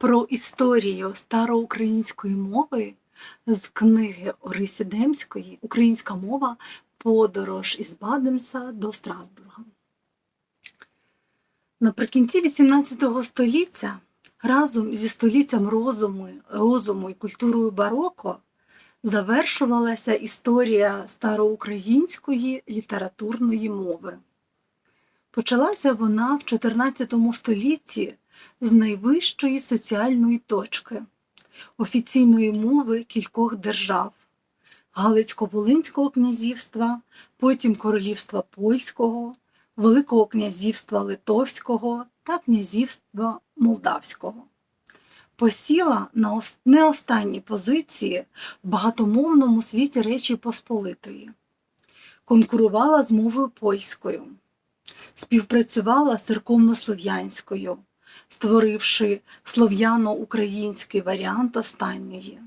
про історію староукраїнської мови з книги Орисі Демської Українська мова Подорож із Бадемса до Страсбурга. Наприкінці XVIII століття разом зі століттям розуму, розуму і культурою бароко завершувалася історія староукраїнської літературної мови. Почалася вона в XIV столітті з найвищої соціальної точки офіційної мови кількох держав Галицько-Волинського князівства, потім Королівства Польського, Великого князівства Литовського та князівства Молдавського. Посіла на не останні позиції в багатомовному світі Речі Посполитої, конкурувала з мовою польською, співпрацювала з церковнослов'янською, створивши слов'яно-український варіант останньої.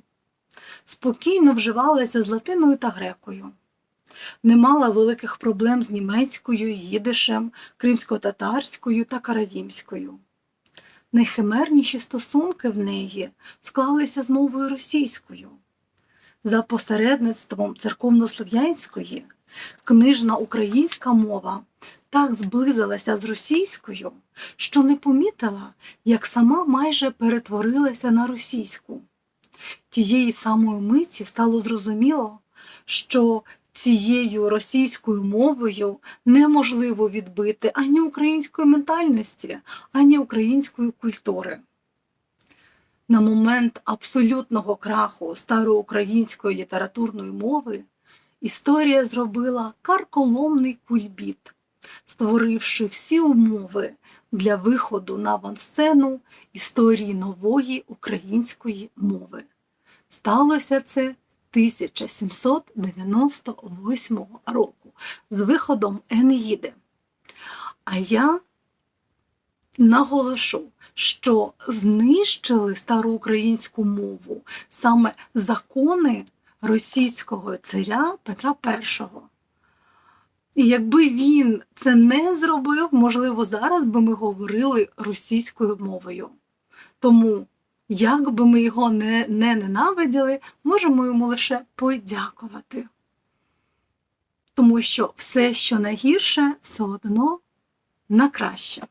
Спокійно вживалася з латиною та грекою. Не мала великих проблем з німецькою, їдишем, кримсько-татарською та карадімською. Найхимерніші стосунки в неї склалися з мовою російською. За посередництвом церковнослов'янської книжна українська мова так зблизилася з російською, що не помітила, як сама майже перетворилася на російську. Тієї самої миті стало зрозуміло, що цією російською мовою неможливо відбити ані української ментальності, ані української культури. На момент абсолютного краху староукраїнської літературної мови історія зробила карколомний кульбіт, створивши всі умови для виходу на авансцену історії нової української мови. Сталося це 1798 року з виходом Енеїди. А я наголошу, що знищили староукраїнську мову саме закони російського царя Петра І. І якби він це не зробив, можливо, зараз би ми говорили російською мовою. Тому, як би ми його не, не ненавиділи, можемо йому лише подякувати. Тому що все, що найгірше, все одно на краще.